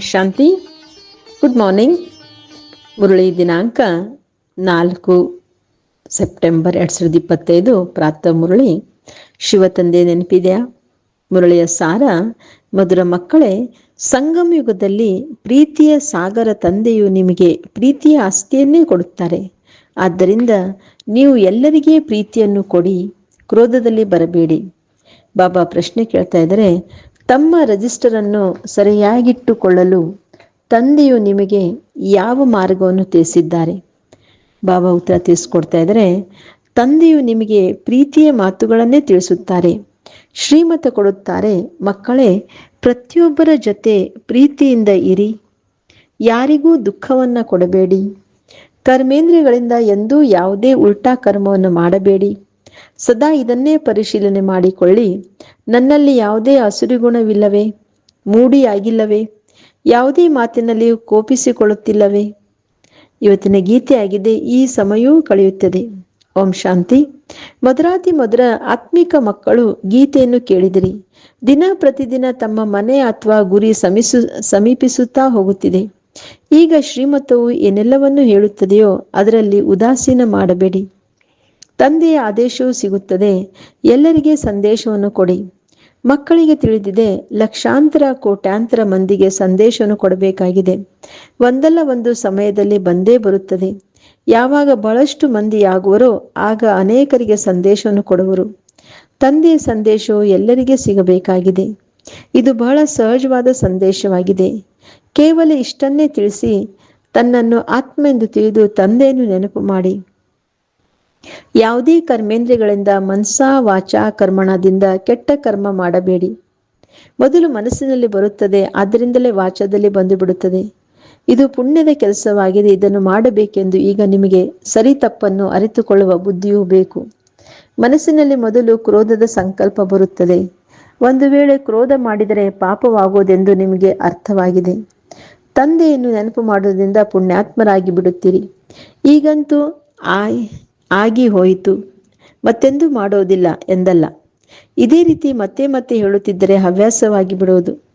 ಶಾಂತಿ. Good morning Murali ದಿನಾಂಕ ನಾಲ್ಕು September ಎರಡು ಸಾವಿರದ ಇಪ್ಪತ್ತೈದು. ಪ್ರಾತಃ ಮುರಳಿ ಶಿವತಂದೆ ನೆನಪಿದೆಯಾ? ಮುರಳಿಯ ಸಾರ, ಮಧುರ ಮಕ್ಕಳೇ, ಸಂಗಮ ಯುಗದಲ್ಲಿ ಪ್ರೀತಿಯ ಸಾಗರ ತಂದೆಯು ನಿಮಗೆ ಪ್ರೀತಿಯ ಆಸ್ತಿಯನ್ನೇ ಕೊಡುತ್ತಾರೆ. ಆದ್ದರಿಂದ ನೀವು ಎಲ್ಲರಿಗೆ ಪ್ರೀತಿಯನ್ನು ಕೊಡಿ, ಕ್ರೋಧದಲ್ಲಿ ಬರಬೇಡಿ. ಬಾಬಾ ಪ್ರಶ್ನೆ ಕೇಳ್ತಾ ಇದ್ದಾರೆ ತಮ್ಮ ರಜಿಸ್ಟರನ್ನು ಸರಿಯಾಗಿಟ್ಟುಕೊಳ್ಳಲು ತಂದೆಯು ನಿಮಗೆ ಯಾವ ಮಾರ್ಗವನ್ನು ತಿಳಿಸಿದ್ದಾರೆ? ಬಾಬಾ ಉತ್ತರ ತಿಳಿಸ್ಕೊಡ್ತಾ ಇದ್ದಾರೆ, ತಂದೆಯು ನಿಮಗೆ ಪ್ರೀತಿಯ ಮಾತುಗಳನ್ನೇ ತಿಳಿಸುತ್ತಾರೆ, ಶ್ರೀಮತ ಕೊಡುತ್ತಾರೆ. ಮಕ್ಕಳೇ, ಪ್ರತಿಯೊಬ್ಬರ ಜೊತೆ ಪ್ರೀತಿಯಿಂದ ಇರಿ, ಯಾರಿಗೂ ದುಃಖವನ್ನು ಕೊಡಬೇಡಿ, ಕರ್ಮೇಂದ್ರಿಯಗಳಿಂದ ಎಂದೂ ಯಾವುದೇ ಉಲ್ಟಾ ಕರ್ಮವನ್ನು ಮಾಡಬೇಡಿ. ಸದಾ ಇದನ್ನೇ ಪರಿಶೀಲನೆ ಮಾಡಿಕೊಳ್ಳಿ. ನನ್ನಲ್ಲಿ ಯಾವುದೇ ಹಸುರಿಗುಣವಿಲ್ಲವೇ? ಮೂಡಿಯಾಗಿಲ್ಲವೇ? ಯಾವುದೇ ಮಾತಿನಲ್ಲಿಯೂ ಕೋಪಿಸಿಕೊಳ್ಳುತ್ತಿಲ್ಲವೇ? ಇವತ್ತಿನ ಗೀತೆ ಆಗಿದೆ ಈ ಸಮಯವೂ ಕಳೆಯುತ್ತದೆ. ಓಂ ಶಾಂತಿ. ಮಧುರಾತಿ ಮಧುರ ಆತ್ಮಿಕ ಮಕ್ಕಳು ಗೀತೆಯನ್ನು ಕೇಳಿದಿರಿ. ದಿನ ಪ್ರತಿದಿನ ತಮ್ಮ ಮನೆ ಅಥವಾ ಗುರಿ ಸಮಿಸು, ಸಮೀಪಿಸುತ್ತಾ ಹೋಗುತ್ತಿದೆ. ಈಗ ಶ್ರೀಮತವು ಏನೆಲ್ಲವನ್ನು ಹೇಳುತ್ತದೆಯೋ ಅದರಲ್ಲಿ ಉದಾಸೀನ ಮಾಡಬೇಡಿ. ತಂದೆಯ ಆದೇಶವೂ ಸಿಗುತ್ತದೆ. ಎಲ್ಲರಿಗೆ ಸಂದೇಶವನ್ನು ಕೊಡಿ. ಮಕ್ಕಳಿಗೆ ತಿಳಿದಿದೆ, ಲಕ್ಷಾಂತರ ಕೋಟ್ಯಾಂತರ ಮಂದಿಗೆ ಸಂದೇಶವನ್ನು ಕೊಡಬೇಕಾಗಿದೆ. ಒಂದಲ್ಲ ಒಂದು ಸಮಯದಲ್ಲಿ ಬಂದೇ ಬರುತ್ತದೆ. ಯಾವಾಗ ಬಹಳಷ್ಟು ಮಂದಿ ಆಗುವರೋ ಆಗ ಅನೇಕರಿಗೆ ಸಂದೇಶವನ್ನು ಕೊಡುವರು. ತಂದೆಯ ಸಂದೇಶವು ಎಲ್ಲರಿಗೆ ಸಿಗಬೇಕಾಗಿದೆ. ಇದು ಬಹಳ ಸಹಜವಾದ ಸಂದೇಶವಾಗಿದೆ. ಕೇವಲ ಇಷ್ಟನ್ನೇ ತಿಳಿಸಿ ತನ್ನನ್ನು ಆತ್ಮ ಎಂದು ತಿಳಿದು ತಂದೆಯನ್ನು ನೆನಪು ಮಾಡಿ. ಯಾವುದೇ ಕರ್ಮೇಂದ್ರಿಯಗಳಿಂದ ಮನ್ಸಾ ವಾಚ ಕರ್ಮಣದಿಂದ ಕೆಟ್ಟ ಕರ್ಮ ಮಾಡಬೇಡಿ. ಮೊದಲು ಮನಸ್ಸಿನಲ್ಲಿ ಬರುತ್ತದೆ, ಆದ್ದರಿಂದಲೇ ವಾಚದಲ್ಲಿ ಬಂದು ಬಿಡುತ್ತದೆ ಇದು ಪುಣ್ಯದ ಕೆಲಸವಾಗಿದೆ, ಇದನ್ನು ಮಾಡಬೇಕೆಂದು ಈಗ ನಿಮಗೆ ಸರಿ ತಪ್ಪನ್ನು ಅರಿತುಕೊಳ್ಳುವ ಬುದ್ಧಿಯೂ ಬೇಕು. ಮನಸ್ಸಿನಲ್ಲಿ ಮೊದಲು ಕ್ರೋಧದ ಸಂಕಲ್ಪ ಬರುತ್ತದೆ. ಒಂದು ವೇಳೆ ಕ್ರೋಧ ಮಾಡಿದರೆ ಪಾಪವಾಗುವುದೆಂದು ನಿಮಗೆ ಅರ್ಥವಾಗಿದೆ. ತಂದೆಯನ್ನು ನೆನಪು ಮಾಡುವುದರಿಂದ ಪುಣ್ಯಾತ್ಮರಾಗಿ ಬಿಡುತ್ತೀರಿ. ಈಗಂತೂ ಆಯ್ ಆಗಿ ಹೋಯಿತು. ಮತ್ತೆಂದು ಮಾಡೋದಿಲ್ಲ ಎಂದಲ್ಲ. ಇದೇ ರೀತಿ ಮತ್ತೆ ಮತ್ತೆ ಹೇಳುತ್ತಿದ್ದರೆ ಹವ್ಯಾಸವಾಗಿ ಬಿಡುವುದು.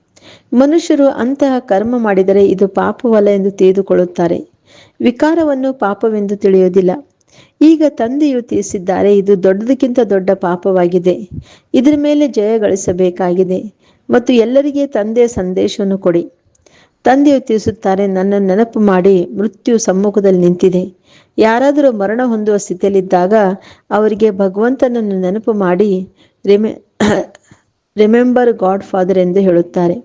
ಮನುಷ್ಯರು ಅಂತಹ ಕರ್ಮ ಮಾಡಿದರೆ ಇದು ಪಾಪವಲ್ಲ ಎಂದು ತಿಳಿದುಕೊಳ್ಳುತ್ತಾರೆ. ವಿಕಾರವನ್ನು ಪಾಪವೆಂದು ತಿಳಿಯುವುದಿಲ್ಲ. ಈಗ ತಂದೆಯು ತಿಳಿಸಿದ್ದಾರೆ, ಇದು ದೊಡ್ಡದಕ್ಕಿಂತ ದೊಡ್ಡ ಪಾಪವಾಗಿದೆ. ಇದರ ಮೇಲೆ ಜಯ ಗಳಿಸಬೇಕಾಗಿದೆ. ಮತ್ತು ಎಲ್ಲರಿಗೆ ತಂದೆಯ ಸಂದೇಶವನ್ನು ಕೊಡಿ. ತಂದೆಯು ತಿಳಿಸುತ್ತಾರೆ, ನನ್ನ ನೆನಪು ಮಾಡಿ, ಮೃತ್ಯು ಸಮ್ಮುಖದಲ್ಲಿ ನಿಂತಿದೆ. ಯಾರಾದರೂ ಮರಣ ಹೊಂದುವ ಸ್ಥಿತಿಯಲ್ಲಿದ್ದಾಗ ಅವರಿಗೆ ಭಗವಂತನನ್ನು ನೆನಪು ಮಾಡಿ, ರಿಮೆ, ರಿಮೆಂಬರ್ ಗಾಡ್ ಫಾದರ್ ಎಂದು ಹೇಳುತ್ತಾರೆ.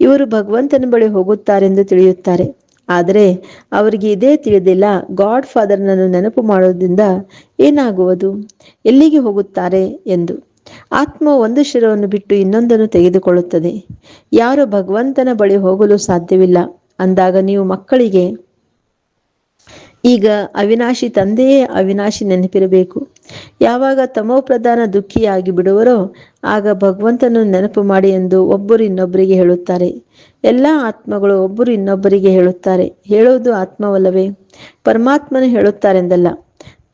ಇವರು ಭಗವಂತನ ಬಳಿ ಹೋಗುತ್ತಾರೆಂದು ತಿಳಿಯುತ್ತಾರೆ. ಆದರೆ ಅವರಿಗೆ ಇದೇ ತಿಳಿದಿಲ್ಲ, ಗಾಡ್ ಫಾದರ್ನನ್ನು ನೆನಪು ಮಾಡೋದ್ರಿಂದ ಏನಾಗುವುದು? ಎಲ್ಲಿಗೆ ಹೋಗುತ್ತಾರೆ? ಎಂದು. ಆತ್ಮ ಒಂದು ಶಿರವನ್ನು ಬಿಟ್ಟು ಇನ್ನೊಂದನ್ನು ತೆಗೆದುಕೊಳ್ಳುತ್ತದೆ. ಯಾರು ಭಗವಂತನ ಬಳಿ ಹೋಗಲು ಸಾಧ್ಯವಿಲ್ಲ. ಅಂದಾಗ ನೀವು ಮಕ್ಕಳಿಗೆ, ಈಗ ಅವಿನಾಶಿ ತಂದೆಯೇ ಅವಿನಾಶಿ ನೆನಪಿರಬೇಕು. ಯಾವಾಗ ತಮೋ ಪ್ರಧಾನ ದುಃಖಿಯಾಗಿ ಬಿಡುವರೋ, ಆಗ ಭಗವಂತನನ್ನು ನೆನಪು ಮಾಡಿ ಎಂದು ಒಬ್ಬರು ಇನ್ನೊಬ್ಬರಿಗೆ ಹೇಳುತ್ತಾರೆ. ಎಲ್ಲ ಆತ್ಮಗಳು ಒಬ್ಬರು ಇನ್ನೊಬ್ಬರಿಗೆ ಹೇಳುತ್ತಾರೆ. ಹೇಳುವುದು ಆತ್ಮವಲ್ಲವೇ? ಪರಮಾತ್ಮನು ಹೇಳುತ್ತಾರೆಂದಲ್ಲ.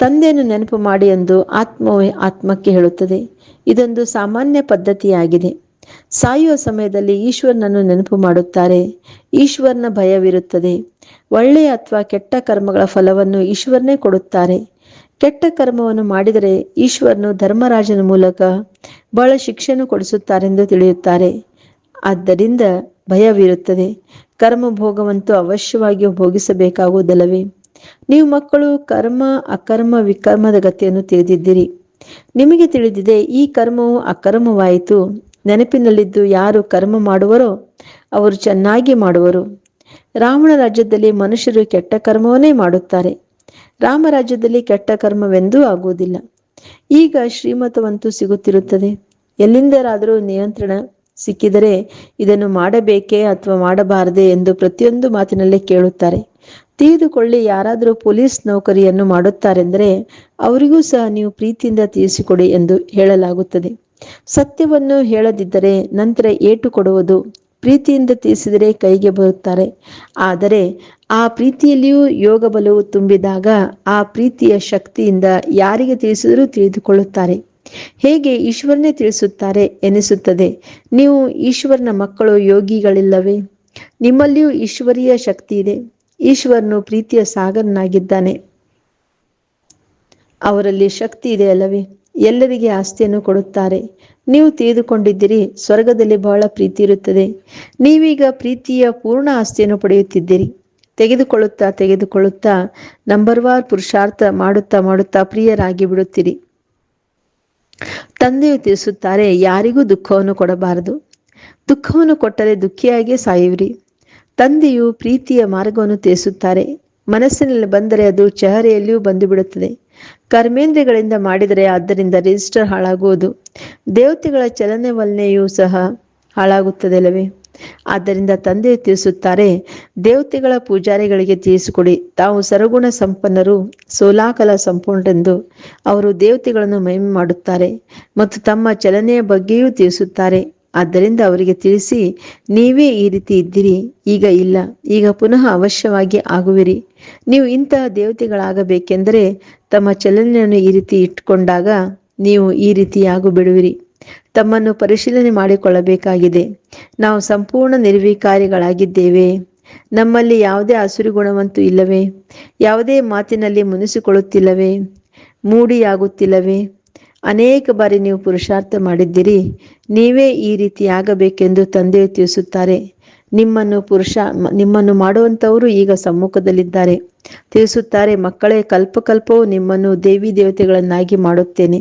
ತಂದೆಯನ್ನು ನೆನಪು ಮಾಡಿ ಎಂದು ಆತ್ಮವೇ ಆತ್ಮಕ್ಕೆ ಹೇಳುತ್ತದೆ. ಇದೊಂದು ಸಾಮಾನ್ಯ ಪದ್ಧತಿಯಾಗಿದೆ. ಸಾಯುವ ಸಮಯದಲ್ಲಿ ಈಶ್ವರನನ್ನು ನೆನಪು ಮಾಡುತ್ತಾರೆ. ಈಶ್ವರನ ಭಯವಿರುತ್ತದೆ. ಒಳ್ಳೆಯ ಅಥವಾ ಕೆಟ್ಟ ಕರ್ಮಗಳ ಫಲವನ್ನು ಈಶ್ವರನೇ ಕೊಡುತ್ತಾರೆ. ಕೆಟ್ಟ ಕರ್ಮವನ್ನು ಮಾಡಿದರೆ ಈಶ್ವರನು ಧರ್ಮರಾಜನ ಮೂಲಕ ಬಹಳ ಶಿಕ್ಷೆಯನ್ನು ಕೊಡಿಸುತ್ತಾರೆಂದು ತಿಳಿಯುತ್ತಾರೆ. ಆದ್ದರಿಂದ ಭಯವಿರುತ್ತದೆ. ಕರ್ಮ ಭೋಗವಂತೂ ಅವಶ್ಯವಾಗಿ ಭೋಗಿಸಬೇಕಾಗುವುದಲ್ಲವೇ? ನೀವು ಮಕ್ಕಳು ಕರ್ಮ, ಅಕರ್ಮ, ವಿಕರ್ಮದ ಗತಿಯನ್ನು ತಿಳಿದಿದ್ದೀರಿ. ನಿಮಗೆ ತಿಳಿದಿದೆ, ಈ ಕರ್ಮವು ಅಕರ್ಮವಾಯಿತು. ನೆನಪಿನಲ್ಲಿದ್ದು ಯಾರು ಕರ್ಮ ಮಾಡುವರೋ ಅವರು ಚೆನ್ನಾಗಿ ಮಾಡುವರು. ರಾವಣ ರಾಜ್ಯದಲ್ಲಿ ಮನುಷ್ಯರು ಕೆಟ್ಟ ಕರ್ಮವನ್ನೇ ಮಾಡುತ್ತಾರೆ. ರಾಮರಾಜ್ಯದಲ್ಲಿ ಕೆಟ್ಟ ಕರ್ಮವೆಂದೂ ಆಗುವುದಿಲ್ಲ. ಈಗ ಶ್ರೀಮತವಂತೂ ಸಿಗುತ್ತಿರುತ್ತದೆ. ಎಲ್ಲಿಂದರಾದರೂ ನಿಯಂತ್ರಣ ಸಿಕ್ಕಿದರೆ ಇದನ್ನು ಮಾಡಬೇಕೇ ಅಥವಾ ಮಾಡಬಾರದೆ ಎಂದು ಪ್ರತಿಯೊಂದು ಮಾತಿನಲ್ಲೇ ಕೇಳುತ್ತಾರೆ. ತಿಳಿದುಕೊಳ್ಳಿ ಯಾರಾದರೂ ಪೊಲೀಸ್ ನೌಕರಿಯನ್ನು ಮಾಡುತ್ತಾರೆಂದರೆ ಅವರಿಗೂ ಸಹ ನೀವು ಪ್ರೀತಿಯಿಂದ ತಿಳಿಸಿಕೊಡಿ ಎಂದು ಹೇಳಲಾಗುತ್ತದೆ. ಸತ್ಯವನ್ನು ಹೇಳದಿದ್ದರೆ ನಂತರ ಏಟು ಕೊಡುವುದು ಪ್ರೀತಿಯಿಂದ ತಿಳಿಸಿದರೆ ಕೈಗೆ ಬರುತ್ತಾರೆ. ಆದರೆ ಆ ಪ್ರೀತಿಯಲ್ಲಿಯೂ ಯೋಗ ಬಲವು ತುಂಬಿದಾಗ ಆ ಪ್ರೀತಿಯ ಶಕ್ತಿಯಿಂದ ಯಾರಿಗೆ ತಿಳಿಸಿದರೂ ತಿಳಿದುಕೊಳ್ಳುತ್ತಾರೆ. ಹೇಗೆ ಈಶ್ವರನೇ ತಿಳಿಸುತ್ತಾರೆ ಎನಿಸುತ್ತದೆ. ನೀವು ಈಶ್ವರನ ಮಕ್ಕಳು ಯೋಗಿಗಳಿಲ್ಲವೇ? ನಿಮ್ಮಲ್ಲಿಯೂ ಈಶ್ವರೀಯ ಶಕ್ತಿ ಇದೆ. ಈಶ್ವರನು ಪ್ರೀತಿಯ ಸಾಗರನಾಗಿದ್ದಾನೆ. ಅವರಲ್ಲಿ ಶಕ್ತಿ ಇದೆ ಅಲ್ಲವೇ? ಎಲ್ಲರಿಗೆ ಆಸ್ತಿಯನ್ನು ಕೊಡುತ್ತಾರೆ. ನೀವು ತಿಳಿದುಕೊಂಡಿದ್ದೀರಿ, ಸ್ವರ್ಗದಲ್ಲಿ ಬಹಳ ಪ್ರೀತಿ ಇರುತ್ತದೆ. ನೀವೀಗ ಪ್ರೀತಿಯ ಪೂರ್ಣ ಆಸ್ತಿಯನ್ನು ಪಡೆಯುತ್ತಿದ್ದೀರಿ. ತೆಗೆದುಕೊಳ್ಳುತ್ತಾ ತೆಗೆದುಕೊಳ್ಳುತ್ತಾ, ನಂಬರ್ ವಾರ್ ಪುರುಷಾರ್ಥ ಮಾಡುತ್ತಾ ಮಾಡುತ್ತಾ ಪ್ರಿಯರಾಗಿ ಬಿಡುತ್ತೀರಿ. ತಂದೆಯು ತಿಳಿಸುತ್ತಾರೆ, ಯಾರಿಗೂ ದುಃಖವನ್ನು ಕೊಡಬಾರದು. ದುಃಖವನ್ನು ಕೊಟ್ಟರೆ ದುಃಖಿಯಾಗಿಯೇ ಸಾಯುವಿರಿ. ತಂದೆಯು ಪ್ರೀತಿಯ ಮಾರ್ಗವನ್ನು ತಿಳಿಸುತ್ತಾರೆ. ಮನಸ್ಸಿನಲ್ಲಿ ಬಂದರೆ ಅದು ಚಹರೆಯಲ್ಲಿಯೂ ಬಂದು ಬಿಡುತ್ತದೆ ಕರ್ಮೇಂದ್ರಗಳಿಂದ ಮಾಡಿದರೆ ಆದ್ದರಿಂದ ರಿಜಿಸ್ಟರ್ ಹಾಳಾಗುವುದು. ದೇವತೆಗಳ ಚಲನವಲನೆಯೂ ಸಹ ಹಾಳಾಗುತ್ತದೆ ಅಲ್ಲವೇ ಆದ್ದರಿಂದ ತಂದೆ ತಿಳಿಸುತ್ತಾರೆ, ದೇವತೆಗಳ ಪೂಜಾರಿಗಳಿಗೆ ತಿಳಿಸಿಕೊಡಿ. ತಾವು ಸರಗುಣ ಸಂಪನ್ನರು, ಸೋಲಾಕಲ ಸಂಪೂರ್ಣರೆಂದು ಅವರು ದೇವತೆಗಳನ್ನು ಮಹಿಮೆ ಮಾಡುತ್ತಾರೆ ಮತ್ತು ತಮ್ಮ ಚಲನೆಯ ಬಗ್ಗೆಯೂ ತಿಳಿಸುತ್ತಾರೆ. ಆದ್ದರಿಂದ ಅವರಿಗೆ ತಿಳಿಸಿ, ನೀವೇ ಈ ರೀತಿ ಇದ್ದೀರಿ, ಈಗ ಇಲ್ಲ, ಈಗ ಪುನಃ ಅವಶ್ಯವಾಗಿ ಆಗುವಿರಿ. ನೀವು ಇಂತಹ ದೇವತೆಗಳಾಗಬೇಕೆಂದರೆ ತಮ್ಮ ಚಲನೆಯನ್ನು ಈ ರೀತಿ ಇಟ್ಟುಕೊಂಡಾಗ ನೀವು ಈ ರೀತಿಯಾಗು ಬಿಡುವಿರಿ. ತಮ್ಮನ್ನು ಪರಿಶೀಲನೆ ಮಾಡಿಕೊಳ್ಳಬೇಕಾಗಿದೆ. ನಾವು ಸಂಪೂರ್ಣ ನಿರ್ವಿಕಾರಿಗಳಾಗಿದ್ದೇವೆ. ನಮ್ಮಲ್ಲಿ ಯಾವುದೇ ಹಸುರಿ ಗುಣವಂತೂ ಇಲ್ಲವೇ? ಯಾವುದೇ ಮಾತಿನಲ್ಲಿ ಮುನಿಸಿಕೊಳ್ಳುತ್ತಿಲ್ಲವೇ? ಮೂಡಿಯಾಗುತ್ತಿಲ್ಲವೇ? ಅನೇಕ ಬಾರಿ ನೀವು ಪುರುಷಾರ್ಥ ಮಾಡಿದ್ದೀರಿ. ನೀವೇ ಈ ರೀತಿ ಆಗಬೇಕೆಂದು ತಂದೆ ತಿಳಿಸುತ್ತಾರೆ. ನಿಮ್ಮನ್ನು ಪುರುಷ, ನಿಮ್ಮನ್ನು ಮಾಡುವಂಥವರು ಈಗ ಸಮ್ಮುಖದಲ್ಲಿದ್ದಾರೆ. ತಿಳಿಸುತ್ತಾರೆ, ಮಕ್ಕಳೇ, ಕಲ್ಪಕಲ್ಪವು ನಿಮ್ಮನ್ನು ದೇವಿ ದೇವತೆಗಳನ್ನಾಗಿ ಮಾಡುತ್ತೇನೆ.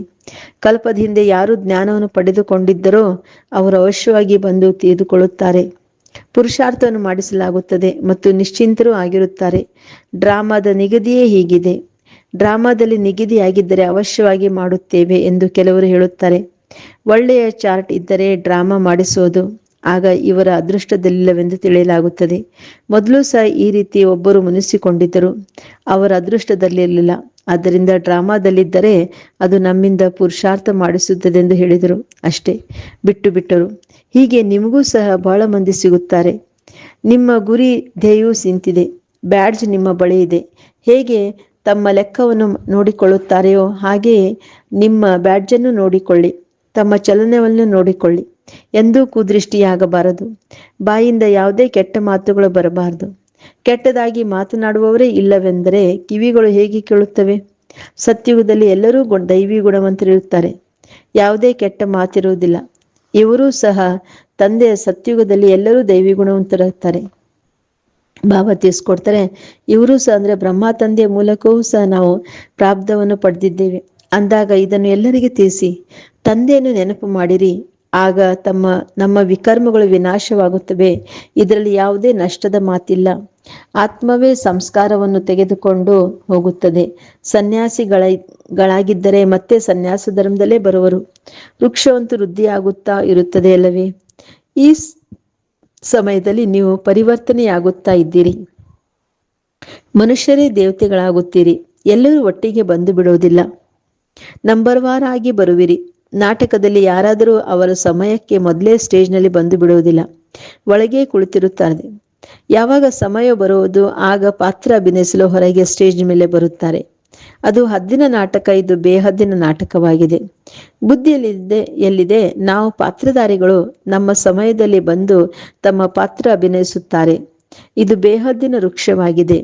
ಕಲ್ಪದ ಹಿಂದೆ ಯಾರು ಜ್ಞಾನವನ್ನು ಪಡೆದುಕೊಂಡಿದ್ದರೋ ಅವರು ಅವಶ್ಯವಾಗಿ ಬಂದು ತಿಳಿದುಕೊಳ್ಳುತ್ತಾರೆ. ಪುರುಷಾರ್ಥವನ್ನು ಮಾಡಿಸಲಾಗುತ್ತದೆ ಮತ್ತು ನಿಶ್ಚಿಂತರೂ ಆಗಿರುತ್ತಾರೆ. ಡ್ರಾಮಾದ ನಿಗದಿಯೇ ಹೀಗಿದೆ. ಡ್ರಾಮಾದಲ್ಲಿ ನಿಗದಿಯಾಗಿದ್ದರೆ ಅವಶ್ಯವಾಗಿ ಮಾಡುತ್ತೇವೆ ಎಂದು ಕೆಲವರು ಹೇಳುತ್ತಾರೆ. ಒಳ್ಳೆಯ ಚಾರ್ಟ್ ಇದ್ದರೆ ಡ್ರಾಮಾ ಮಾಡಿಸೋದು. ಆಗ ಇವರ ಅದೃಷ್ಟದಲ್ಲಿಲ್ಲವೆಂದು ತಿಳಿಯಲಾಗುತ್ತದೆ. ಮೊದಲು ಸಹ ಈ ರೀತಿ ಒಬ್ಬರು ಮುನಿಸಿಕೊಂಡಿದ್ದರು. ಅವರ ಅದೃಷ್ಟದಲ್ಲಿರಲಿಲ್ಲ. ಆದ್ದರಿಂದ ಡ್ರಾಮಾದಲ್ಲಿದ್ದರೆ ಅದು ನಮ್ಮಿಂದ ಪುರುಷಾರ್ಥ ಮಾಡಿಸುತ್ತದೆ ಎಂದು ಹೇಳಿದರು. ಅಷ್ಟೇ. ಬಿಟ್ಟು ಬಿಟ್ಟರು. ಹೀಗೆ ನಿಮಗೂ ಸಹ ಬಹಳ ಮಂದಿ ಸಿಗುತ್ತಾರೆ. ನಿಮ್ಮ ಗುರಿ ಧ್ಯೇಯವು ಸಿಂತಿದೆ ಬ್ಯಾಡ್ಜ್ ನಿಮ್ಮ ಬಳಿ ಇದೆ. ಹೇಗೆ ತಮ್ಮ ಲೆಕ್ಕವನ್ನು ನೋಡಿಕೊಳ್ಳುತ್ತಾರೆಯೋ ಹಾಗೆಯೇ ನಿಮ್ಮ ಬ್ಯಾಡ್ಜನ್ನು ನೋಡಿಕೊಳ್ಳಿ, ತಮ್ಮ ಚಲನವನ್ನು ನೋಡಿಕೊಳ್ಳಿ ಎಂದೂ ಕುದೃಷ್ಟಿಯಾಗಬಾರದು. ಬಾಯಿಂದ ಯಾವುದೇ ಕೆಟ್ಟ ಮಾತುಗಳು ಬರಬಾರದು. ಕೆಟ್ಟದಾಗಿ ಮಾತನಾಡುವವರೇ ಇಲ್ಲವೆಂದರೆ ಕಿವಿಗಳು ಹೇಗೆ ಕೇಳುತ್ತವೆ? ಸತ್ಯುಗದಲ್ಲಿ ಎಲ್ಲರೂ ದೈವಿ ಗುಣವಂತರಿರುತ್ತಾರೆ. ಯಾವುದೇ ಕೆಟ್ಟ ಮಾತಿರುವುದಿಲ್ಲ. ಇವರೂ ಸಹ ತಂದೆಯ ಸತ್ಯುಗದಲ್ಲಿ ಎಲ್ಲರೂ ದೈವಿ ಗುಣವಂತರಿರ್ತಾರೆ ಬಾಬಾ ತಿಳಿಸ್ಕೊಡ್ತಾರೆ ಇವರು ಸಹ ಅಂದ್ರೆ ಬ್ರಹ್ಮ ತಂದೆಯ ಮೂಲಕವೂ ಸಹ ನಾವು ಪ್ರಾಬ್ಧವನ್ನು ಪಡೆದಿದ್ದೇವೆ. ಅಂದಾಗ ಇದನ್ನು ಎಲ್ಲರಿಗೆ ತಿಳಿಸಿ, ತಂದೆಯನ್ನು ನೆನಪು ಮಾಡಿರಿ. ಆಗ ತಮ್ಮ, ನಮ್ಮ ವಿಕರ್ಮಗಳು ವಿನಾಶವಾಗುತ್ತವೆ. ಇದರಲ್ಲಿ ಯಾವುದೇ ನಷ್ಟದ ಮಾತಿಲ್ಲ. ಆತ್ಮವೇ ಸಂಸ್ಕಾರವನ್ನು ತೆಗೆದುಕೊಂಡು ಹೋಗುತ್ತದೆ. ಸನ್ಯಾಸಿಗಳಾಗಿದ್ದರೆ ಮತ್ತೆ ಸನ್ಯಾಸ ಧರ್ಮದಲ್ಲೇ ಬರುವರು. ವೃಕ್ಷವಂತೂ ವೃದ್ಧಿಯಾಗುತ್ತಾ ಇರುತ್ತದೆ ಅಲ್ಲವೇ? ಈ ಸಮಯದಲ್ಲಿ ನೀವು ಪರಿವರ್ತನೆಯಾಗುತ್ತಾ ಇದ್ದೀರಿ. ಮನುಷ್ಯರೇ ದೇವತೆಗಳಾಗುತ್ತೀರಿ. ಎಲ್ಲರೂ ಒಟ್ಟಿಗೆ ಬಂದು ಬಿಡುವುದಿಲ್ಲ. ನಂಬರ್ ವಾರ್ ಆಗಿ ಬರುವಿರಿ. ನಾಟಕದಲ್ಲಿ ಯಾರಾದರೂ ಅವರ ಸಮಯಕ್ಕೆ ಮೊದಲೇ ಸ್ಟೇಜ್ನಲ್ಲಿ ಬಂದು ಬಿಡುವುದಿಲ್ಲ. ಒಳಗೆ ಕುಳಿತಿರುತ್ತಾರೆ. ಯಾವಾಗ ಸಮಯ ಬರುವುದು, ಆಗ ಪಾತ್ರ ಅಭಿನಯಿಸಲು ಹೊರಗೆ ಸ್ಟೇಜ್ ಮೇಲೆ ಬರುತ್ತಾರೆ. ಅದು ಹದ್ದಿನ ನಾಟಕ, ಇದು ಬೇಹದ್ದಿನ ನಾಟಕವಾಗಿದೆ. ಬುದ್ಧಿಯಲ್ಲಿದೆ, ಎಲ್ಲಿದೆ, ನಾವು ಪಾತ್ರಧಾರಿಗಳು ನಮ್ಮ ಸಮಯದಲ್ಲಿ ಬಂದು ತಮ್ಮ ಪಾತ್ರ ಅಭಿನಯಿಸುತ್ತಾರೆ. ಇದು ಬೇಹದ್ದಿನ ವೃಕ್ಷವಾಗಿದೆ.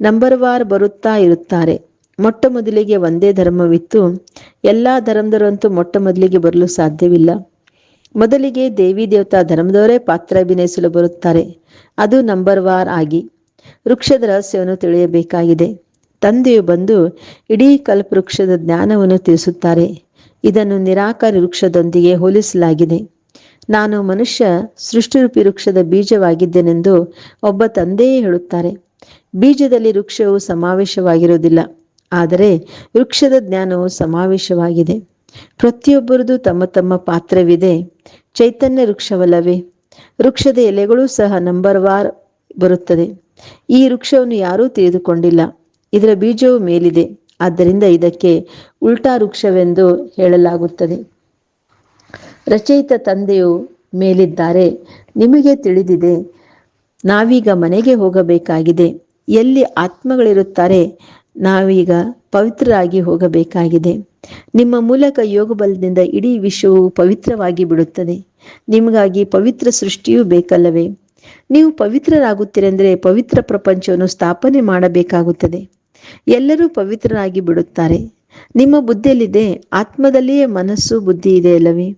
ನಂಬರ್ ವಾರ್ ಬರುತ್ತಾ ಇರುತ್ತಾರೆ. ಮೊಟ್ಟ ಮೊದಲಿಗೆ ಒಂದೇ ಧರ್ಮವಿತ್ತು. ಎಲ್ಲಾ ಧರ್ಮದವರಂತೂ ಮೊಟ್ಟ ಮೊದಲಿಗೆ ಬರಲು ಸಾಧ್ಯವಿಲ್ಲ. ಮೊದಲಿಗೆ ದೇವಿ ದೇವತಾ ಧರ್ಮದವರೇ ಪಾತ್ರ ಅಭಿನಯಿಸಲು ಬರುತ್ತಾರೆ. ಅದು ನಂಬರ್ ವಾರ್ ಆಗಿ. ವೃಕ್ಷದ ರಹಸ್ಯವನ್ನು ತಿಳಿಯಬೇಕಾಗಿದೆ. ತಂದೆಯು ಬಂದು ಇಡೀ ಕಲ್ಪವೃಕ್ಷದ ಜ್ಞಾನವನ್ನು ತಿಳಿಸುತ್ತಾರೆ. ಇದನ್ನು ನಿರಾಕಾರಿ ವೃಕ್ಷದೊಂದಿಗೆ ಹೋಲಿಸಲಾಗಿದೆ. ನಾನು ಮನುಷ್ಯ ಸೃಷ್ಟಿರೂಪಿ ವೃಕ್ಷದ ಬೀಜವಾಗಿದ್ದೇನೆಂದು ಒಬ್ಬ ತಂದೆಯೇ ಹೇಳುತ್ತಾರೆ. ಬೀಜದಲ್ಲಿ ವೃಕ್ಷವು ಸಮಾವೇಶವಾಗಿರುವುದಿಲ್ಲ, ಆದರೆ ವೃಕ್ಷದ ಜ್ಞಾನವು ಸಮಾವೇಶವಾಗಿದೆ. ಪ್ರತಿಯೊಬ್ಬರದು ತಮ್ಮ ತಮ್ಮ ಪಾತ್ರವಿದೆ, ಚೈತನ್ಯ ವೃಕ್ಷವಲ್ಲವೇ. ವೃಕ್ಷದ ಎಲೆಗಳು ಸಹ ನಂಬರ್ ವಾರ್ ಬರುತ್ತದೆ. ಈ ವೃಕ್ಷವನ್ನು ಯಾರೂ ತಿಳಿದುಕೊಂಡಿಲ್ಲ. ಇದರ ಬೀಜವು ಮೇಲಿದೆ. ಆದ್ದರಿಂದ ಇದಕ್ಕೆ ಉಲ್ಟಾ ವೃಕ್ಷವೆಂದು ಹೇಳಲಾಗುತ್ತದೆ. ರಚಯಿತ ತಂದೆಯು ಮೇಲಿದ್ದಾರೆ. ನಿಮಗೆ ತಿಳಿದಿದೆ, ನಾವೀಗ ಮನೆಗೆ ಹೋಗಬೇಕಾಗಿದೆ. ಎಲ್ಲಿ ಆತ್ಮಗಳಿರುತ್ತಾರೆ, ನಾವೀಗ ಪವಿತ್ರರಾಗಿ ಹೋಗಬೇಕಾಗಿದೆ. ನಿಮ್ಮ ಮೂಲಕ ಯೋಗ ಬಲದಿಂದ ಇಡೀ ವಿಶ್ವವು ಪವಿತ್ರವಾಗಿ ಬಿಡುತ್ತದೆ. ನಿಮಗಾಗಿ ಪವಿತ್ರ ಸೃಷ್ಟಿಯೂ ಬೇಕಲ್ಲವೇ? ನೀವು ಪವಿತ್ರರಾಗುತ್ತೀರೆಂದರೆ ಪವಿತ್ರ ಪ್ರಪಂಚವನ್ನು ಸ್ಥಾಪನೆ ಮಾಡಬೇಕಾಗುತ್ತದೆ. ಎಲ್ಲರೂ ಪವಿತ್ರರಾಗಿ ಬಿಡುತ್ತಾರೆ. ನಿಮ್ಮ ಬುದ್ಧಿಯಲ್ಲಿದೆ, ಆತ್ಮದಲ್ಲಿಯೇ ಮನಸ್ಸು ಬುದ್ಧಿ ಇದೆ ಅಲ್ಲವೇ?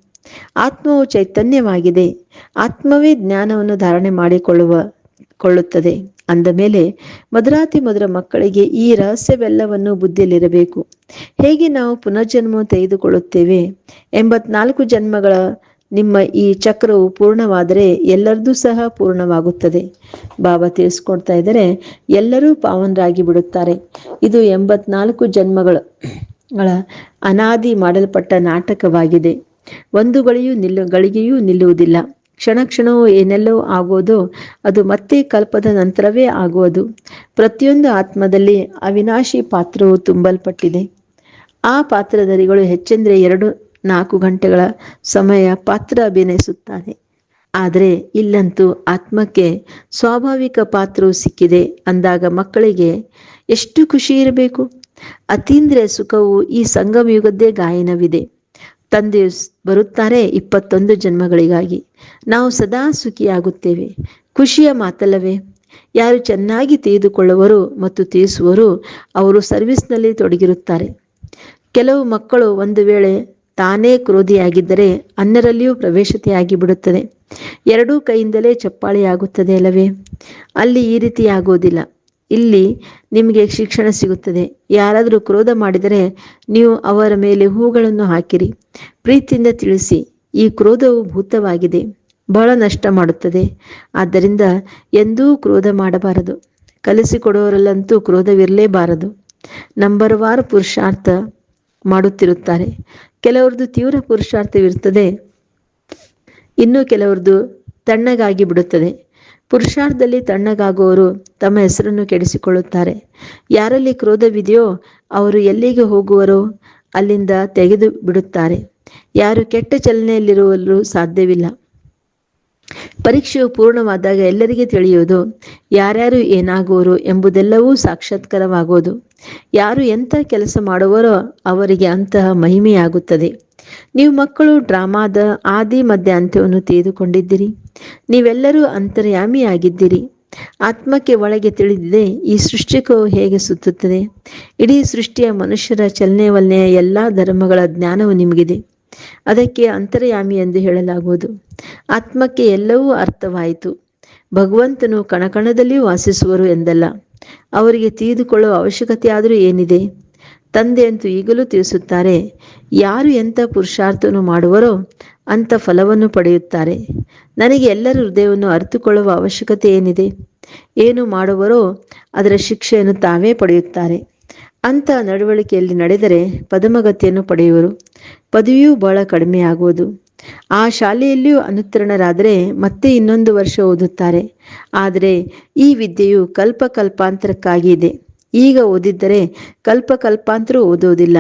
ಆತ್ಮವು ಚೈತನ್ಯವಾಗಿದೆ, ಆತ್ಮವೇ ಜ್ಞಾನವನ್ನು ಧಾರಣೆ ಮಾಡಿಕೊಳ್ಳುವ, ಕೊಳ್ಳುತ್ತದೆ. ಅಂದ ಮೇಲೆ ಮಧುರಾತಿ ಮಧುರ ಮಕ್ಕಳಿಗೆ ಈ ರಹಸ್ಯವೆಲ್ಲವನ್ನು ಬುದ್ಧಿಯಲ್ಲಿರಬೇಕು. ಹೇಗೆ ನಾವು ಪುನರ್ಜನ್ಮ ತೆಗೆದುಕೊಳ್ಳುತ್ತೇವೆ? ಎಂಬತ್ನಾಲ್ಕು ಜನ್ಮಗಳ ನಿಮ್ಮ ಈ ಚಕ್ರವು ಪೂರ್ಣವಾದರೆ ಎಲ್ಲರದೂ ಸಹ ಪೂರ್ಣವಾಗುತ್ತದೆ. ಬಾಬಾ ತಿಳಿಸ್ಕೊಡ್ತಾ ಇದ್ದಾರೆ, ಎಲ್ಲರೂ ಪಾವನರಾಗಿ ಬಿಡುತ್ತಾರೆ. ಇದು ಎಂಬತ್ನಾಲ್ಕು ಜನ್ಮಗಳ ಗಳ ಅನಾದಿ ಮಾಡಲ್ಪಟ್ಟ ನಾಟಕವಾಗಿದೆ. ಒಂದು ಗಳಿಯೂ ನಿಲ್ಲು ಗಳಿಗೆಯೂ ನಿಲ್ಲುವುದಿಲ್ಲ. ಕ್ಷಣ ಕ್ಷಣವೂ ಏನೆಲ್ಲೋ ಆಗೋದು, ಅದು ಮತ್ತೆ ಕಲ್ಪದ ನಂತರವೇ ಆಗುವುದು. ಪ್ರತಿಯೊಂದು ಆತ್ಮದಲ್ಲಿ ಅವಿನಾಶಿ ಪಾತ್ರವು ತುಂಬಲ್ಪಟ್ಟಿದೆ. ಆ ಪಾತ್ರಧಾರಿಗಳು ಹೆಚ್ಚೆಂದರೆ ಎರಡು ನಾಲ್ಕು ಗಂಟೆಗಳ ಸಮಯ ಪಾತ್ರ ಅಭಿನಯಿಸುತ್ತಾನೆ. ಆದರೆ ಇಲ್ಲಂತೂ ಆತ್ಮಕ್ಕೆ ಸ್ವಾಭಾವಿಕ ಪಾತ್ರವು ಸಿಕ್ಕಿದೆ ಅಂದಾಗ ಮಕ್ಕಳಿಗೆ ಎಷ್ಟು ಖುಷಿ ಇರಬೇಕು? ಅತೀಂದ್ರಿಯ ಸುಖವು ಈ ಸಂಗಮ ಯುಗದ್ದೇ ಗಾಯನವಿದೆ. ತಂದೆ ಬರುತ್ತಾರೆ ಇಪ್ಪತ್ತೊಂದು ಜನ್ಮಗಳಿಗಾಗಿ. ನಾವು ಸದಾ ಸುಖಿಯಾಗುತ್ತೇವೆ. ಖುಷಿಯ ಮಾತಲ್ಲವೇ? ಯಾರು ಚೆನ್ನಾಗಿ ತಿಳಿದುಕೊಳ್ಳುವರು ಮತ್ತು ತಿಳಿಸುವರು ಅವರು ಸರ್ವಿಸ್ನಲ್ಲಿ ತೊಡಗಿರುತ್ತಾರೆ. ಕೆಲವು ಮಕ್ಕಳು ಒಂದು ವೇಳೆ ತಾನೇ ಕ್ರೋಧಿಯಾಗಿದ್ದರೆ ಅನ್ನರಲ್ಲಿಯೂ ಪ್ರವೇಶತೆಯಾಗಿ ಬಿಡುತ್ತದೆ ಎರಡೂ ಕೈಯಿಂದಲೇ ಚಪ್ಪಾಳೆಯಾಗುತ್ತದೆ ಅಲ್ಲವೇ? ಅಲ್ಲಿ ಈ ರೀತಿ ಆಗೋದಿಲ್ಲ. ಇಲ್ಲಿ ನಿಮಗೆ ಶಿಕ್ಷಣ ಸಿಗುತ್ತದೆ. ಯಾರಾದರೂ ಕ್ರೋಧ ಮಾಡಿದರೆ ನೀವು ಅವರ ಮೇಲೆ ಹೂಗಳನ್ನು ಹಾಕಿರಿ. ಪ್ರೀತಿಯಿಂದ ತಿಳಿಸಿ, ಈ ಕ್ರೋಧವು ಭೂತವಾಗಿದೆ. ಬಹಳ ನಷ್ಟ ಮಾಡುತ್ತದೆ. ಆದ್ದರಿಂದ ಎಂದೂ ಕ್ರೋಧ ಮಾಡಬಾರದು. ಕಲಿಸಿಕೊಡುವವರಲ್ಲಂತೂ ಕ್ರೋಧವಿರಲೇಬಾರದು. ನಂಬರ್ ವಾರ್ ಪುರುಷಾರ್ಥ ಮಾಡುತ್ತಿರುತ್ತಾರೆ. ಕೆಲವರದು ತೀವ್ರ ಪುರುಷಾರ್ಥವಿರುತ್ತದೆ. ಇನ್ನು ಕೆಲವರದು ತಣ್ಣಗಾಗಿ ಬಿಡುತ್ತದೆ. ಪುರುಷಾರ್ಥದಲ್ಲಿ ತಣ್ಣಗಾಗುವವರು ತಮ್ಮ ಹೆಸರನ್ನು ಕೆಡಿಸಿಕೊಳ್ಳುತ್ತಾರೆ. ಯಾರಲ್ಲಿ ಕ್ರೋಧವಿದೆಯೋ ಅವರು ಎಲ್ಲಿಗೆ ಹೋಗುವರೋ ಅಲ್ಲಿಂದ ತೆಗೆದು ಬಿಡುತ್ತಾರೆ. ಯಾರು ಕೆಟ್ಟ ಚಲನೆಯಲ್ಲಿರುವಲು ಸಾಧ್ಯವಿಲ್ಲ. ಪರೀಕ್ಷೆಯು ಪೂರ್ಣವಾದಾಗ ಎಲ್ಲರಿಗೆ ತಿಳಿಯುವುದು ಯಾರ್ಯಾರು ಏನಾಗುವರು ಎಂಬುದೆಲ್ಲವೂ ಸಾಕ್ಷಾತ್ಕಾರವಾಗುವುದು. ಯಾರು ಎಂಥ ಕೆಲಸ ಮಾಡುವರೋ ಅವರಿಗೆ ಅಂತಹ ಮಹಿಮೆಯಾಗುತ್ತದೆ. ನೀವು ಮಕ್ಕಳು ಡ್ರಾಮಾದ ಆದಿ ಮಧ್ಯ ಅಂತ್ಯವನ್ನು ತೆಗೆದುಕೊಂಡಿದ್ದೀರಿ ನೀವೆಲ್ಲರೂ ಅಂತರ್ಯಾಮಿಯಾಗಿದ್ದೀರಿ. ಆತ್ಮಕ್ಕೆ ಒಳಗೆ ತಿಳಿದಿದೆ ಈ ಸೃಷ್ಟಿಕೋ ಹೇಗೆ ಸುತ್ತುತ್ತದೆ. ಇಡೀ ಸೃಷ್ಟಿಯ ಮನುಷ್ಯರ ಚಲನೆ ವಲನೆಯ ಎಲ್ಲ ಧರ್ಮಗಳ ಜ್ಞಾನವು ನಿಮಗಿದೆ. ಅದಕ್ಕೆ ಅಂತರ್ಯಾಮಿ ಎಂದು ಹೇಳಲಾಗುವುದು. ಆತ್ಮಕ್ಕೆ ಎಲ್ಲವೂ ಅರ್ಥವಾಯಿತು. ಭಗವಂತನು ಕಣಕಣದಲ್ಲಿಯೂ ವಾಸಿಸುವರು ಎಂದಲ್ಲ. ಅವರಿಗೆ ತಿಳಿದುಕೊಳ್ಳುವ ಅವಶ್ಯಕತೆಯಾದರೂ ಏನಿದೆ? ತಂದೆ ಅಂತೂ ಈಗಲೂ ತಿಳಿಸುತ್ತಾರೆ, ಯಾರು ಎಂಥ ಪುರುಷಾರ್ಥವನ್ನು ಮಾಡುವರೋ ಅಂತ ಫಲವನ್ನು ಪಡೆಯುತ್ತಾರೆ. ನನಗೆ ಎಲ್ಲರ ಹೃದಯವನ್ನು ಅರಿತುಕೊಳ್ಳುವ ಅವಶ್ಯಕತೆ ಏನಿದೆ? ಏನು ಮಾಡುವರೋ ಅದರ ಶಿಕ್ಷೆಯನ್ನು ತಾವೇ ಪಡೆಯುತ್ತಾರೆ. ಅಂತ ನಡವಳಿಕೆಯಲ್ಲಿ ನಡೆದರೆ ಪದಮಗತಿಯನ್ನು ಪಡೆಯುವರು. ಪದವಿಯೂ ಬಹಳ ಕಡಿಮೆ ಆಗುವುದು ಆ ಶಾಲೆಯಲ್ಲಿಯೂ ಅನುತ್ತೀರ್ಣರಾದರೆ ಮತ್ತೆ ಇನ್ನೊಂದು ವರ್ಷ ಓದುತ್ತಾರೆ. ಆದರೆ ಈ ವಿದ್ಯೆಯು ಕಲ್ಪ ಕಲ್ಪಾಂತರಕ್ಕಾಗಿ ಇದೆ. ಈಗ ಓದಿದ್ದರೆ ಕಲ್ಪ ಕಲ್ಪಾಂತರ ಓದುವುದಿಲ್ಲ.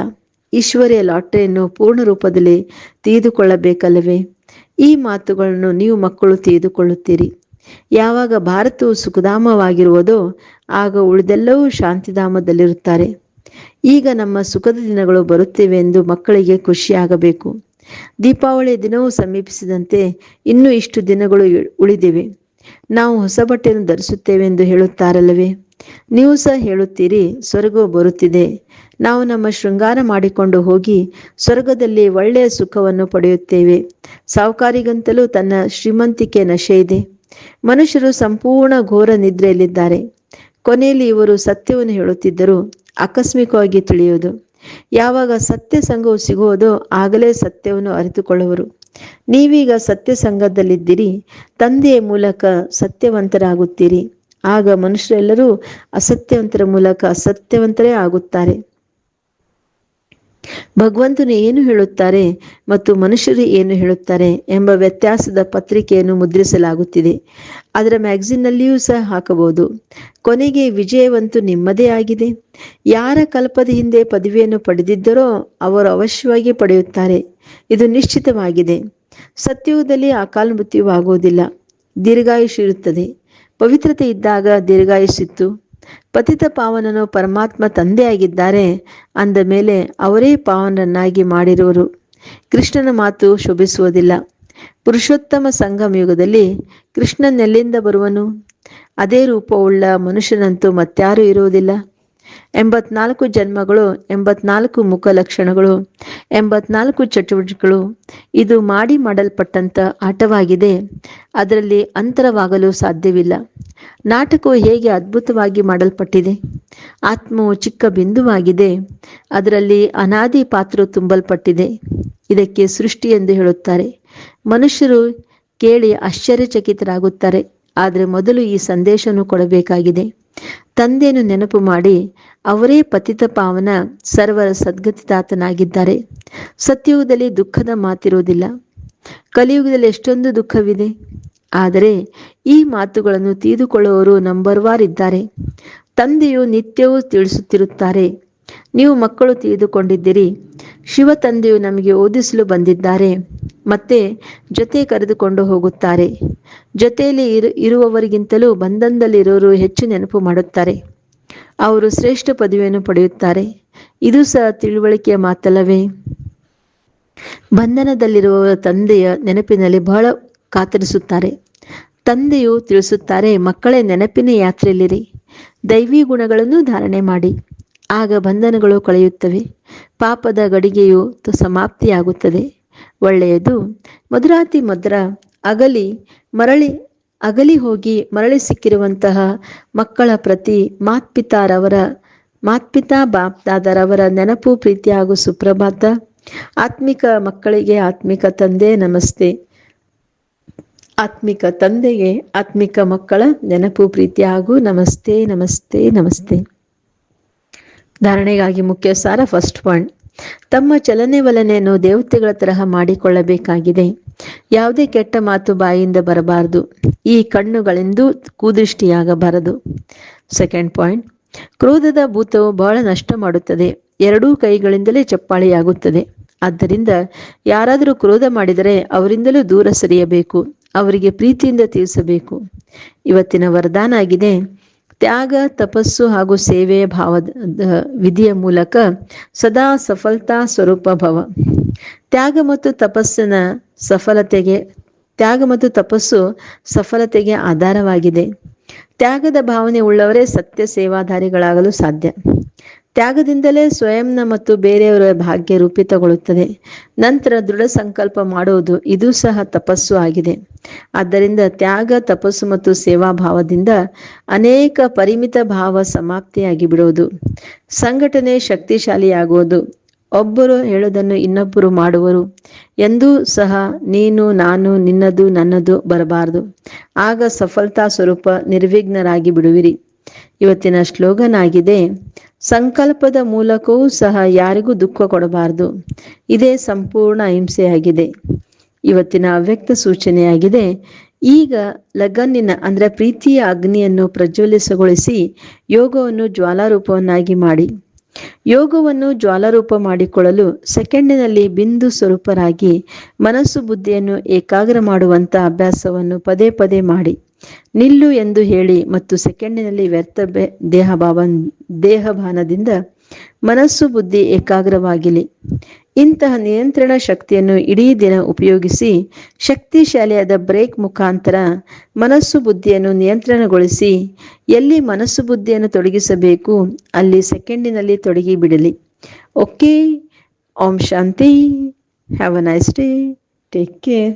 ಈಶ್ವರ್ಯ ಲಾಟರಿಯನ್ನು ಪೂರ್ಣ ರೂಪದಲ್ಲಿ ತಿಳಿದುಕೊಳ್ಳಬೇಕಲ್ಲವೇ? ಈ ಮಾತುಗಳನ್ನು ನೀವು ಮಕ್ಕಳು ತಿಳಿದುಕೊಳ್ಳುತ್ತೀರಿ. ಯಾವಾಗ ಭಾರತವು ಸುಖಧಾಮವಾಗಿರುವುದೋ, ಆಗ ಉಳಿದೆಲ್ಲವೂ ಶಾಂತಿಧಾಮದಲ್ಲಿರುತ್ತಾರೆ. ಈಗ ನಮ್ಮ ಸುಖದ ದಿನಗಳು ಬರುತ್ತಿವೆ ಎಂದು ಮಕ್ಕಳಿಗೆ ಖುಷಿಯಾಗಬೇಕು. ದೀಪಾವಳಿಯ ದಿನವೂ ಸಮೀಪಿಸಿದಂತೆ ಇನ್ನೂ ಇಷ್ಟು ದಿನಗಳು ಉಳಿದಿವೆ. ನಾವು ಹೊಸ ಬಟ್ಟೆಯನ್ನು ಧರಿಸುತ್ತೇವೆ ಎಂದು ಹೇಳುತ್ತಾರಲ್ಲವೇ? ನೀವು ಸಹ ಹೇಳುತ್ತೀರಿ, ಸ್ವರ್ಗವು ಬರುತ್ತಿದೆ. ನಾವು ನಮ್ಮ ಶೃಂಗಾರ ಮಾಡಿಕೊಂಡು ಹೋಗಿ ಸ್ವರ್ಗದಲ್ಲಿ ಒಳ್ಳೆಯ ಸುಖವನ್ನು ಪಡೆಯುತ್ತೇವೆ. ಸಾವುಕಾರಿಗಂತಲೂ ತನ್ನ ಶ್ರೀಮಂತಿಕೆ ನಶೆ ಇದೆ. ಮನುಷ್ಯರು ಸಂಪೂರ್ಣ ಘೋರ ನಿದ್ರೆಯಲ್ಲಿದ್ದಾರೆ. ಕೊನೆಯಲ್ಲಿ ಇವರು ಸತ್ಯವನ್ನು ಹೇಳುತ್ತಿದ್ದರು ಆಕಸ್ಮಿಕವಾಗಿ ತಿಳಿಯುವುದು. ಯಾವಾಗ ಸತ್ಯ ಸಂಘವು ಸಿಗುವುದೋ ಆಗಲೇ ಸತ್ಯವನ್ನು ಅರಿತುಕೊಳ್ಳುವರು. ನೀವೀಗ ಸತ್ಯ ಸಂಘದಲ್ಲಿದ್ದೀರಿ, ತಂದೆಯ ಮೂಲಕ ಸತ್ಯವಂತರಾಗುತ್ತೀರಿ. ಆಗ ಮನುಷ್ಯರೆಲ್ಲರೂ ಅಸತ್ಯವಂತರ ಮೂಲಕ ಅಸತ್ಯವಂತರೇ ಆಗುತ್ತಾರೆ. ಭಗವಂತನು ಏನು ಹೇಳುತ್ತಾರೆ ಮತ್ತು ಮನುಷ್ಯರು ಏನು ಹೇಳುತ್ತಾರೆ ಎಂಬ ವ್ಯತ್ಯಾಸದ ಪತ್ರಿಕೆಯನ್ನು ಮುದ್ರಿಸಲಾಗುತ್ತಿದೆ. ಅದರ ಮ್ಯಾಗಝಿನ್ನಲ್ಲಿಯೂ ಸಹ ಹಾಕಬಹುದು. ಕೊನೆಗೆ ವಿಜಯವಂತೂ ನಿಮ್ಮದೇ ಆಗಿದೆ. ಯಾರ ಕಲ್ಪದ ಹಿಂದೆ ಪದವಿಯನ್ನು ಪಡೆದಿದ್ದರೋ ಅವರು ಅವಶ್ಯವಾಗಿ ಪಡೆಯುತ್ತಾರೆ. ಇದು ನಿಶ್ಚಿತವಾಗಿದೆ. ಸತ್ಯುಗದಲ್ಲಿ ಅಕಾಲ ಮೃತ್ಯುವಾಗುವುದಿಲ್ಲ ದೀರ್ಘಾಯುಷ್ ಇರುತ್ತದೆ. ಪವಿತ್ರತೆ ಇದ್ದಾಗ ದೀರ್ಘಾಯುಸ್ಸಿತ್ತು ಪತಿತ ಪಾವನನು ಪರಮಾತ್ಮ ತಂದೆಯಾಗಿದ್ದಾರೆ, ಅಂದ ಮೇಲೆ ಅವರೇ ಪಾವನರನ್ನಾಗಿ ಮಾಡಿರುವರು. ಕೃಷ್ಣನ ಮಾತು ಶೋಭಿಸುವುದಿಲ್ಲ. ಪುರುಷೋತ್ತಮ ಸಂಗಮ ಯುಗದಲ್ಲಿ ಕೃಷ್ಣನೆಲ್ಲಿಂದ ಬರುವನು? ಅದೇ ರೂಪವುಳ್ಳ ಮನುಷ್ಯನಂತೂ ಮತ್ಯಾರೂ ಇರುವುದಿಲ್ಲ. ಎಂಬತ್ನಾಲ್ಕು ಜನ್ಮಗಳು, ಎಂಬತ್ನಾಲ್ಕು ಮುಖ ಲಕ್ಷಣಗಳು, ಎಂಬತ್ನಾಲ್ಕು ಚಟುವಟಿಕೆಗಳು, ಇದು ಮಾಡಿ ಮಾಡಲ್ಪಟ್ಟಂತ ಆಟವಾಗಿದೆ. ಅದರಲ್ಲಿ ಅಂತರವಾಗಲು ಸಾಧ್ಯವಿಲ್ಲ. ನಾಟಕವು ಹೇಗೆ ಅದ್ಭುತವಾಗಿ ಮಾಡಲ್ಪಟ್ಟಿದೆ? ಆತ್ಮವು ಚಿಕ್ಕ ಬಿಂದುವಾಗಿದೆ. ಅದರಲ್ಲಿ ಅನಾದಿ ಪಾತ್ರ ತುಂಬಲ್ಪಟ್ಟಿದೆ. ಇದಕ್ಕೆ ಸೃಷ್ಟಿ ಎಂದು ಹೇಳುತ್ತಾರೆ. ಮನುಷ್ಯರು ಕೇಳಿ ಆಶ್ಚರ್ಯಚಕಿತರಾಗುತ್ತಾರೆ. ಆದರೆ ಮೊದಲು ಈ ಸಂದೇಶವನ್ನು ಕೊಡಬೇಕಾಗಿದೆ. ತಂದೆಯನ್ನು ನೆನಪು ಮಾಡಿ, ಅವರೇ ಪತಿತ ಪಾವನ ಸರ್ವರ ಸದ್ಗತಿದಾತನಾಗಿದ್ದಾರೆ. ಸತ್ಯಯುಗದಲ್ಲಿ ದುಃಖದ ಮಾತಿರುವುದಿಲ್ಲ. ಕಲಿಯುಗದಲ್ಲಿ ಎಷ್ಟೊಂದು ದುಃಖವಿದೆ. ಆದರೆ ಈ ಮಾತುಗಳನ್ನು ತಿಳಿದುಕೊಳ್ಳುವವರು ನಂಬರ್ ವಾರ್ ಇದ್ದಾರೆ. ತಂದೆಯು ನಿತ್ಯವೂ ತಿಳಿಸುತ್ತಿರುತ್ತಾರೆ. ನೀವು ಮಕ್ಕಳು ತಿಳಿದುಕೊಂಡಿದ್ದೀರಿ. ಶಿವ ತಂದೆಯು ನಮಗೆ ಓದಿಸಲು ಬಂದಿದ್ದಾರೆ. ಮತ್ತೆ ಜೊತೆ ಕರೆದುಕೊಂಡು ಹೋಗುತ್ತಾರೆ. ಜೊತೆಯಲ್ಲಿ ಇರು, ಇರುವವರಿಗಿಂತಲೂ ಬಂಧನದಲ್ಲಿರೋರು ಹೆಚ್ಚು ನೆನಪು ಮಾಡುತ್ತಾರೆ. ಅವರು ಶ್ರೇಷ್ಠ ಪದವಿಯನ್ನು ಪಡೆಯುತ್ತಾರೆ. ಇದು ಸಹ ತಿಳುವಳಿಕೆಯ ಮಾತಲ್ಲವೇ. ಬಂಧನದಲ್ಲಿರುವವರ ತಂದೆಯ ನೆನಪಿನಲ್ಲಿ ಬಹಳ ಕಾತರಿಸುತ್ತಾರೆ. ತಂದೆಯು ತಿಳಿಸುತ್ತಾರೆ, ಮಕ್ಕಳೇ ನೆನಪಿನ ಯಾತ್ರೆಯಲ್ಲಿರಿ. ದೈವಿ ಗುಣಗಳನ್ನು ಧಾರಣೆ ಮಾಡಿ. ಆಗ ಬಂಧನಗಳು ಕಳೆಯುತ್ತವೆ. ಪಾಪದ ಗಡಿಗೆಯು ಸಮಾಪ್ತಿಯಾಗುತ್ತದೆ. ಒಳ್ಳೆಯದು. ಮಧುರಾತಿ ಮಧುರ ಅಗಲಿ, ಮರಳಿ, ಅಗಲಿ ಹೋಗಿ ಮರಳಿ ಸಿಕ್ಕಿರುವಂತಹ ಮಕ್ಕಳ ಪ್ರತಿ ಮಾತ್ಪಿತಾರವರ, ಮಾತ್ಪಿತಾ ಬಾಪ್ತಾದರವರ ನೆನಪು ಪ್ರೀತಿ ಹಾಗೂ ಸುಪ್ರಭಾತ. ಆತ್ಮಿಕ ಮಕ್ಕಳಿಗೆ ಆತ್ಮಿಕ ತಂದೆ ನಮಸ್ತೆ. ಆತ್ಮಿಕ ತಂದೆಗೆ, ಆತ್ಮಿಕ ಮಕ್ಕಳ ನೆನಪು, ಪ್ರೀತಿ ಹಾಗೂ ನಮಸ್ತೆ ನಮಸ್ತೆ ನಮಸ್ತೆ. ಧಾರಣೆಗಾಗಿ ಮುಖ್ಯ ಸಾರ ಫಸ್ಟ್ ಪಾಯಿಂಟ್. ತಮ್ಮ ಚಲನೆ ವಲನೆಯನ್ನು ದೇವತೆಗಳ ತರಹ ಮಾಡಿಕೊಳ್ಳಬೇಕಾಗಿದೆ. ಯಾವುದೇ ಕೆಟ್ಟ ಮಾತು ಬಾಯಿಯಿಂದ ಬರಬಾರದು. ಈ ಕಣ್ಣುಗಳೆಂದು ಕೂದೃಷ್ಟಿಯಾಗಬಾರದು. Second point. ಕ್ರೋಧದ ಭೂತವು ಬಹಳ ನಷ್ಟ ಮಾಡುತ್ತದೆ. ಎರಡೂ ಕೈಗಳಿಂದಲೇ ಚಪ್ಪಾಳೆಯಾಗುತ್ತದೆ. ಆದ್ದರಿಂದ ಯಾರಾದರೂ ಕ್ರೋಧ ಮಾಡಿದರೆ ಅವರಿಂದಲೂ ದೂರ ಸರಿಯಬೇಕು. ಅವರಿಗೆ ಪ್ರೀತಿಯಿಂದ ತಿಳಿಸಬೇಕು ಇವತ್ತಿನ ವರದಾನ ಆಗಿದೆ, ತ್ಯಾಗ, ತಪಸ್ಸು ಹಾಗೂ ಸೇವೆಯ ಭಾವದ ವಿಧಿಯ ಮೂಲಕ ಸದಾ ಸಫಲತಾ ಸ್ವರೂಪ ಭವ. ತ್ಯಾಗ ಮತ್ತು ತಪಸ್ಸಿನ ಸಫಲತೆಗೆ, ತ್ಯಾಗ ಮತ್ತು ತಪಸ್ಸು ಸಫಲತೆಗೆ ಆಧಾರವಾಗಿದೆ. ತ್ಯಾಗದ ಭಾವನೆ ಉಳ್ಳವರೇ ಸತ್ಯ ಸೇವಾಧಾರಿಗಳಾಗಲು ಸಾಧ್ಯ. ತ್ಯಾಗದಿಂದಲೇ ಸ್ವಯಂನ ಮತ್ತು ಬೇರೆಯವರ ಭಾಗ್ಯ ರೂಪಿತಗೊಳ್ಳುತ್ತದೆ. ನಂತರ ದೃಢ ಸಂಕಲ್ಪ ಮಾಡುವುದು ಇದು ಸಹ ತಪಸ್ಸು ಆಗಿದೆ. ಆದ್ದರಿಂದ ತ್ಯಾಗ, ತಪಸ್ಸು ಮತ್ತು ಸೇವಾ ಭಾವದಿಂದ ಅನೇಕ ಪರಿಮಿತ ಭಾವ ಸಮಾಪ್ತಿಯಾಗಿ ಬಿಡುವುದು. ಸಂಘಟನೆ ಶಕ್ತಿಶಾಲಿಯಾಗುವುದು. ಒಬ್ಬರು ಹೇಳೋದನ್ನು ಇನ್ನೊಬ್ಬರು ಮಾಡುವರು. ಎಂದೂ ಸಹ ನೀನು, ನಾನು, ನಿನ್ನದು, ನನ್ನದು ಬರಬಾರದು. ಆಗ ಸಫಲತಾ ಸ್ವರೂಪ ನಿರ್ವಿಘ್ನರಾಗಿ ಬಿಡುವಿರಿ. ಇವತ್ತಿನ ಸ್ಲೋಗನ್ ಆಗಿದೆ ಸಂಕಲ್ಪದ ಮೂಲಕವೂ ಸಹ ಯಾರಿಗೂ ದುಃಖ ಕೊಡಬಾರದು. ಇದೇ ಸಂಪೂರ್ಣ ಅಹಿಂಸೆಯಾಗಿದೆ ಇವತ್ತಿನ ಅವ್ಯಕ್ತ ಸೂಚನೆಯಾಗಿದೆ, ಈಗ ಲಗನ್ನಿನ, ಅಂದ್ರೆ ಪ್ರೀತಿಯ ಅಗ್ನಿಯನ್ನು ಪ್ರಜ್ವಲಿಸಗೊಳಿಸಿ ಯೋಗವನ್ನು ಜ್ವಾಲಾರೂಪವನ್ನಾಗಿ ಮಾಡಿ. ಯೋಗವನ್ನು ಜ್ವಾಲಾರೂಪ ಮಾಡಿಕೊಳ್ಳಲು ಸೆಕೆಂಡಿನಲ್ಲಿ ಬಿಂದು ಸ್ವರೂಪರಾಗಿ ಮನಸ್ಸು ಬುದ್ಧಿಯನ್ನು ಏಕಾಗ್ರ ಮಾಡುವಂತ ಅಭ್ಯಾಸವನ್ನು ಪದೇ ಪದೇ ಮಾಡಿ. ನಿಲ್ಲು ಎಂದು ಹೇಳಿ ಮತ್ತು ಸೆಕೆಂಡಿನಲ್ಲಿ ವ್ಯರ್ಥ ದೇಹಭಾವ ದೇಹಭಾನದಿಂದ ಮನಸ್ಸು ಬುದ್ಧಿ ಏಕಾಗ್ರವಾಗಿಲಿ. ಇಂತಹ ನಿಯಂತ್ರಣ ಶಕ್ತಿಯನ್ನು ಇಡೀ ದಿನ ಉಪಯೋಗಿಸಿ ಶಕ್ತಿಶಾಲಿಯಾದ ಬ್ರೇಕ್ ಮುಖಾಂತರ ಮನಸ್ಸು ಬುದ್ಧಿಯನ್ನು ನಿಯಂತ್ರಣಗೊಳಿಸಿ ಎಲ್ಲಿ ಮನಸ್ಸು ಬುದ್ಧಿಯನ್ನು ತೊಡಗಿಸಬೇಕು ಅಲ್ಲಿ ಸೆಕೆಂಡಿನಲ್ಲಿ ತೊಡಗಿ ಬಿಡಲಿ. ಓಕೆ, ಓಂ ಶಾಂತಿ, have a nice day, take care.